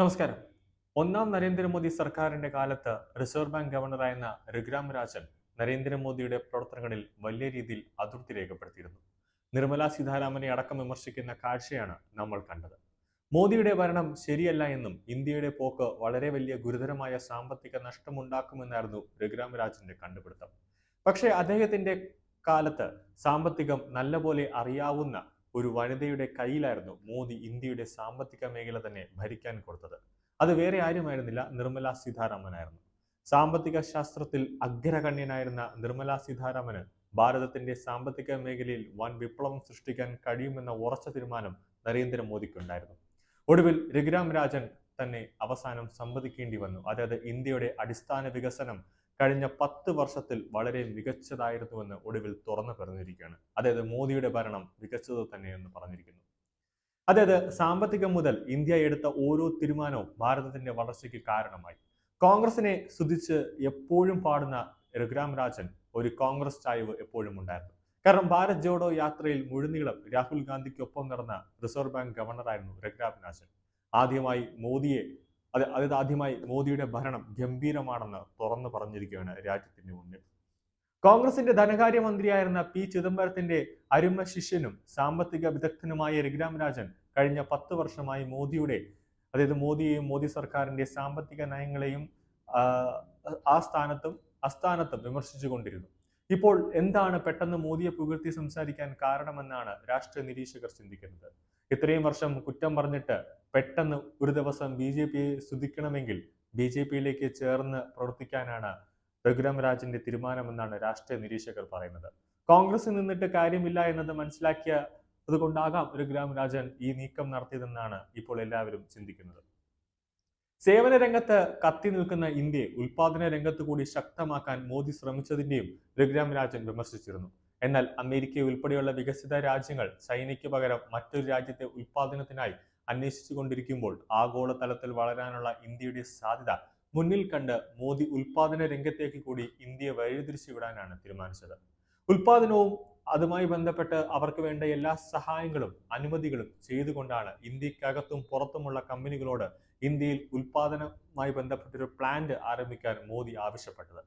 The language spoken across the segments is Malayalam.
നമസ്കാരം. ഒന്നാം നരേന്ദ്രമോദി സർക്കാരിന്റെ കാലത്ത് റിസർവ് ബാങ്ക് ഗവർണറായിരുന്ന രഘുരാം രാജൻ നരേന്ദ്രമോദിയുടെ പ്രവർത്തനങ്ങളിൽ വലിയ രീതിയിൽ അതൃപ്തി രേഖപ്പെടുത്തിയിരുന്നു. നിർമ്മല സീതാരാമനെ അടക്കം വിമർശിക്കുന്ന കാഴ്ചയാണ് നമ്മൾ കണ്ടത്. മോദിയുടെ ഭരണം ശരിയല്ല എന്നും ഇന്ത്യയുടെ പോക്ക് വളരെ വലിയ ഗുരുതരമായ സാമ്പത്തിക നഷ്ടമുണ്ടാക്കുമെന്നായിരുന്നു രഘുരാം രാജന്റെ കണ്ടുപിടുത്തം. പക്ഷേ അദ്ദേഹത്തിന്റെ കാലത്ത് സാമ്പത്തികം നല്ലപോലെ അറിയാവുന്ന ഒരു വനിതയുടെ കയ്യിലായിരുന്നു മോദി ഇന്ത്യയുടെ സാമ്പത്തിക മേഖല തന്നെ ഭരിക്കാൻ കൊടുത്തത്. അത് വേറെ ആരുമായിരുന്നില്ല നിർമ്മല സീതാരാമനായിരുന്നു. സാമ്പത്തിക ശാസ്ത്രത്തിൽ അഗ്രഗണ്യനായിരുന്ന നിർമ്മല സീതാരാമന് ഭാരതത്തിന്റെ സാമ്പത്തിക മേഖലയിൽ വൻ വിപ്ലവം സൃഷ്ടിക്കാൻ കഴിയുമെന്ന ഉറച്ച തീരുമാനം നരേന്ദ്രമോദിക്കുണ്ടായിരുന്നു. ഒടുവിൽ രഘുരാം രാജൻ തന്നെ അവസാനം സമ്മതിക്കേണ്ടി വന്നു. അതായത് ഇന്ത്യയുടെ അടിസ്ഥാന വികസനം കഴിഞ്ഞ പത്ത് വർഷത്തിൽ വളരെ മികച്ചതായിരുന്നുവെന്ന് ഒടുവിൽ തുറന്നു പറഞ്ഞിരിക്കുകയാണ്. അതായത് മോദിയുടെ ഭരണം മികച്ചത് തന്നെയെന്ന് പറഞ്ഞിരിക്കുന്നു. അതായത് സാമ്പത്തികം മുതൽ ഇന്ത്യ എടുത്ത ഓരോ തീരുമാനവും ഭാരതത്തിന്റെ വളർച്ചയ്ക്ക് കാരണമായി. കോൺഗ്രസിനെ സ്തുതിച്ച് എപ്പോഴും പാടുന്ന രഘുരാം രാജൻ ഒരു കോൺഗ്രസ് ചായ്വ് എപ്പോഴും ഉണ്ടായിരുന്നു. കാരണം ഭാരത് ജോഡോ യാത്രയിൽ മുഴുനീളം രാഹുൽ ഗാന്ധിക്കൊപ്പം നടന്ന റിസർവ് ബാങ്ക് ഗവർണറായിരുന്നു രഘുരാം രാജൻ. ആദ്യമായി മോദിയെ അത് അതായത് ആദ്യമായി മോദിയുടെ ഭരണം ഗംഭീരമാണെന്ന് തുറന്നു പറഞ്ഞിരിക്കുകയാണ് രാജ്യത്തിന്റെ മുന്നിൽ. കോൺഗ്രസിന്റെ ധനകാര്യമന്ത്രിയായിരുന്ന പി ചിദംബരത്തിന്റെ അരുമ ശിഷ്യനും സാമ്പത്തിക വിദഗ്ധനുമായ രഘുരാം രാജൻ കഴിഞ്ഞ പത്ത് വർഷമായി മോദിയുടെ അതായത് മോദിയെയും മോദി സർക്കാരിന്റെ സാമ്പത്തിക നയങ്ങളെയും ആ, സ്ഥാനത്തും അസ്ഥാനത്തും വിമർശിച്ചു കൊണ്ടിരുന്നു ഇപ്പോൾ എന്താണ് പെട്ടെന്ന് മോദിയെ പുകഴ്ത്തി സംസാരിക്കാൻ കാരണമെന്നാണ് രാഷ്ട്രീയ നിരീക്ഷകർ ചിന്തിക്കുന്നത്. ഇത്രയും വർഷം കുറ്റം പറഞ്ഞിട്ട് പെട്ടെന്ന് ഒരു ദിവസം ബി ജെ പിയെ സ്തുതിക്കണമെങ്കിൽ ബി ജെ പിയിലേക്ക് ചേർന്ന് പ്രവർത്തിക്കാനാണ് രഘുരാം രാജന്റെ തീരുമാനമെന്നാണ് രാഷ്ട്രീയ നിരീക്ഷകർ പറയുന്നത്. കോൺഗ്രസിൽ നിന്നിട്ട് കാര്യമില്ല എന്നത് മനസ്സിലാക്കിയ അതുകൊണ്ടാകാം രഘുരാം രാജൻ ഈ നീക്കം നടത്തിയതെന്നാണ് ഇപ്പോൾ എല്ലാവരും ചിന്തിക്കുന്നത്. സേവന രംഗത്ത് കത്തി നിൽക്കുന്ന ഇന്ത്യയെ ഉൽപാദന രംഗത്ത് കൂടി ശക്തമാക്കാൻ മോദി ശ്രമിച്ചതിന്റെയും രഘുരാം രാജൻ വിമർശിച്ചിരുന്നു. എന്നാൽ അമേരിക്ക ഉൾപ്പെടെയുള്ള വികസിത രാജ്യങ്ങൾ ചൈനയ്ക്ക് പകരം മറ്റൊരു രാജ്യത്തെ ഉൽപാദനത്തിനായി അന്വേഷിച്ചു കൊണ്ടിരിക്കുമ്പോൾ ആഗോളതലത്തിൽ വളരാനുള്ള ഇന്ത്യയുടെ സാധ്യത മുന്നിൽ കണ്ട് മോദി ഉൽപാദന രംഗത്തേക്ക് കൂടി ഇന്ത്യയെ വഴിതിരിച്ചു വിടാനാണ് തീരുമാനിച്ചത്. ഉൽപാദനവും അതുമായി ബന്ധപ്പെട്ട് അവർക്ക് വേണ്ട എല്ലാ സഹായങ്ങളും അനുമതികളും ചെയ്തുകൊണ്ടാണ് ഇന്ത്യക്കകത്തും പുറത്തുമുള്ള കമ്പനികളോട് ഇന്ത്യയിൽ ഉൽപാദനവുമായി ബന്ധപ്പെട്ടൊരു പ്ലാന്റ് ആരംഭിക്കാൻ മോദി ആവശ്യപ്പെട്ടത്.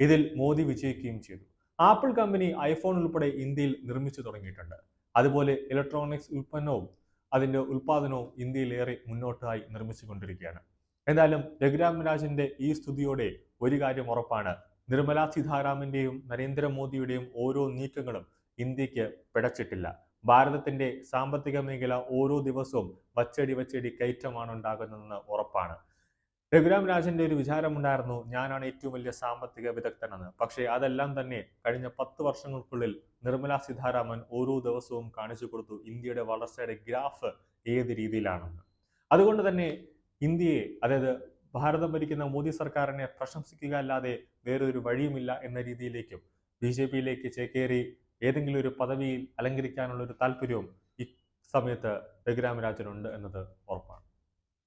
ഇതിൽ മോദി വിജയിക്കുകയും ചെയ്തു. ആപ്പിൾ കമ്പനി ഐഫോൺ ഉൾപ്പെടെ ഇന്ത്യയിൽ നിർമ്മിച്ചു തുടങ്ങിയിട്ടുണ്ട്. അതുപോലെ ഇലക്ട്രോണിക്സ് ഉൽപ്പന്നവും അതിന്റെ ഉൽപാദനവും ഇന്ത്യയിലേറെ മുന്നോട്ടായി നിർമ്മിച്ചുകൊണ്ടിരിക്കുകയാണ് എന്തായാലും രഘുരാം രാജന്റെ ഈ സ്തുതിയോടെ ഒരു കാര്യം ഉറപ്പാണ്. നിർമ്മലാ സീതാരാമന്റെയും നരേന്ദ്രമോദിയുടെയും ഓരോ നീക്കങ്ങളും ഇന്ത്യയ്ക്ക് പിടച്ചിട്ടില്ല. ഭാരതത്തിന്റെ സാമ്പത്തിക മേഖല ഓരോ ദിവസവും വച്ചടി വച്ചടി കയറ്റമാണ് ഉണ്ടാകുന്നതെന്ന് ഉറപ്പാണ്. രഘുരാം രാജന്റെ ഒരു വിചാരമുണ്ടായിരുന്നു ഞാനാണ് ഏറ്റവും വലിയ സാമ്പത്തിക വിദഗ്ധനെന്ന്. പക്ഷേ അതെല്ലാം തന്നെ കഴിഞ്ഞ പത്ത് വർഷങ്ങൾക്കുള്ളിൽ നിർമ്മല സീതാരാമൻ ഓരോ ദിവസവും കാണിച്ചു കൊടുത്തു ഇന്ത്യയുടെ വളർച്ചയുടെ ഗ്രാഫ് ഏത് രീതിയിലാണെന്ന്. അതുകൊണ്ട് തന്നെ ഇന്ത്യയെ അതായത് ഭാരതം ഭരിക്കുന്ന മോദി സർക്കാരിനെ പ്രശംസിക്കുക അല്ലാതെ വേറൊരു വഴിയുമില്ല എന്ന രീതിയിലേക്കും ബി ജെ പിയിലേക്ക് ചേക്കേറി ഏതെങ്കിലും ഒരു പദവിയിൽ അലങ്കരിക്കാനുള്ള ഒരു താല്പര്യവും ഈ സമയത്ത് രഘുരാമരാജനുണ്ട് എന്നത് ഉറപ്പാണ്.